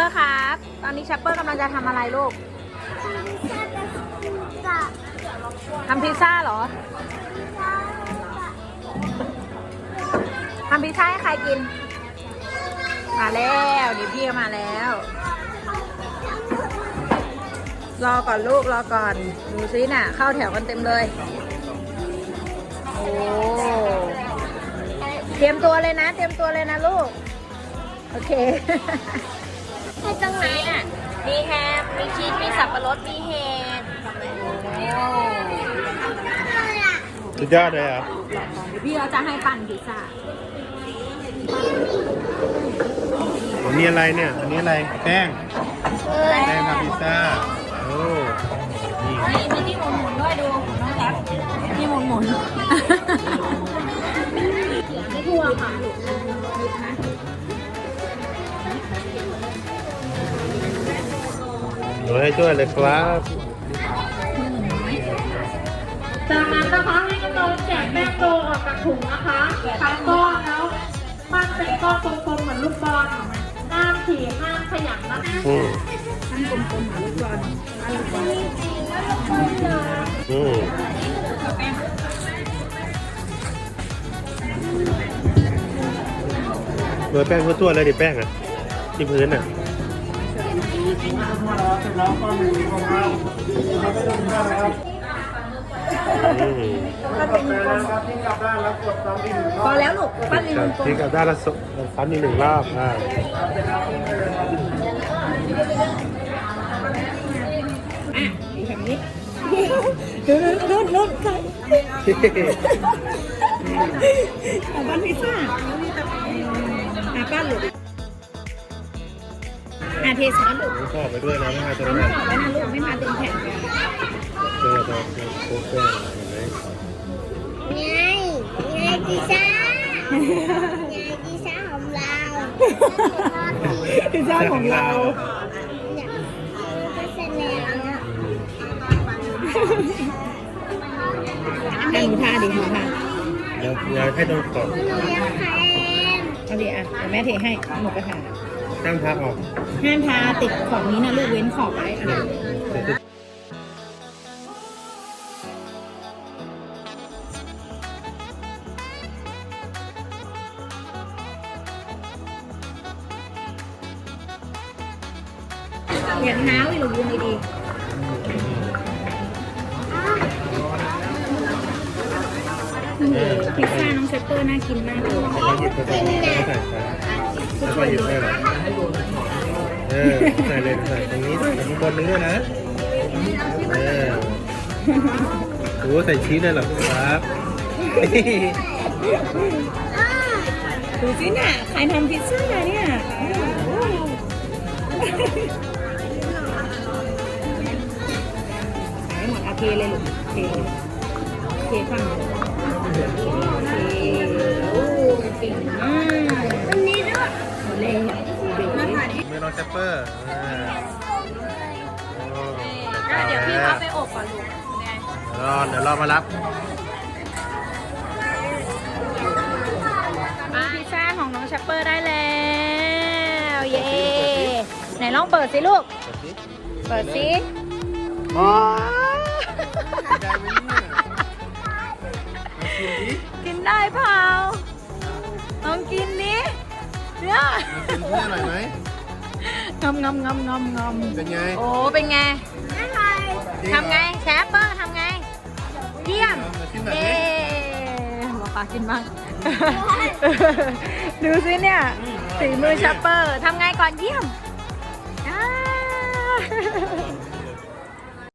ปอร์ครับ ตอนนี้แชปเปอร์กำลังจะทำอะไรลูก ทำพิซซ่าเหรอ ทำพิซซ่าให้ใครกิน มาแล้วเดี๋ยวพี่มาแล้ว รอก่อนลูกรอก่อน ดูซิน่ะ เข้าแถวกันเต็มเลย โอ้ เตรียมตัวเลยนะ เตรียมตัวเลยนะลูก โอเค ให้ตรงไหนน่ะ มีแฮม มีชีส มีสับปะรด มีเห็ดสุดยอดเลยเหรอะเดี๋ยวพี่เราจะให้ปั่นพิซซ่าอันนี้อะไรเนี่ย อันนี้อะไร แป้ง แป้งทำพิซซ่า โอ้นี่มีมีที่หมุนหมุนๆด้วยดูน้องแท็บที่หมุนหมุนไม่ทั่วค่ะ หนูให้ช่วยเลยครับจากนั้นนะคะให้น้องๆแกะแป้งโตออกจากถุงนะคะทั้งก้อนแล้วปั้นเป็นก้อนกลมๆเหมือนลูกบอลห้ามถี่ห้ามขยันนะคะอืมทั้งกลมๆหาลูกบอลอืมโรยแป้งทั่วๆเลยดิแป้งอะที่พื้นอะอืม พอแล้วลูกปั้นเป็นครัวบงกลที่มกับด้านละสองซ้ำอีกหนึ่งรอบอ่าอะดีแบบนี้นู่นนู่นนู่นใครเอาปั้นพิซซ่าอะปั้นลูก อะเทซอสลูกชอบไปด้วยนะไม่มาจะเอาได้ไม่ออกไว้นะลูกไม่มาเต็มแผ่นเจอตอนโค้กแป้งเห็นไหมไงไงดิซ่าไงดิซ่าของเราพิซซ่าของเราให้หนูทาดิหนูทาเดี๋ยวเดี๋ยวให้ตรงขอบหนูอกแข่งเอาดิอะเดี๋ยวแม่เทให้หนูก็ทา ตั้งทักออกห้ามทาติดขอบนี้นะลูกเว้นขอบไว้อะเดี๋ยวจะอย่าเท้าอีหลูกยืนดีๆพิซซ่าน้องเชปเปอร์น่ากินมากเลยแล้วหยิบไปใส่แล้วใส่ไปแล้วก็หยิบได้ เออใส่เลยใส่ตรงนี้ใส่ข้างบนนี้ด้วยนะ เออโอ้ใส่ชีสเลยเหรอครับดูสิน่ะใครทำพิซซ่าเนี่ยใส่หมดเอาเทเลยลูกเทเทฝั่ง ปเปอร์อ่าโอ้เดี๋ยวพี่เขาไปอบก่อนลูกเดี๋ยวรอเดี๋ยวรอมารับพิซซ่าของน้องแชปเปอร์ได้แล้ว เย้ไหนลองเปิดสิลูก เปิดสิโอ้กินได้เปล่าลองกินนี้เนี่ยกินเพื่ออร่อยไหม งำงำงำงำงำเป็นไงโอ้ เป็นไงอะไรทำไงแชปเปอร์ทำไง เยี่ยมกินแบบเย้นี้บอกปากินบ้าง ดูสิเนี่ยสีมือแชปเปอร์ทำไงก่อนเยี่ยมอ่า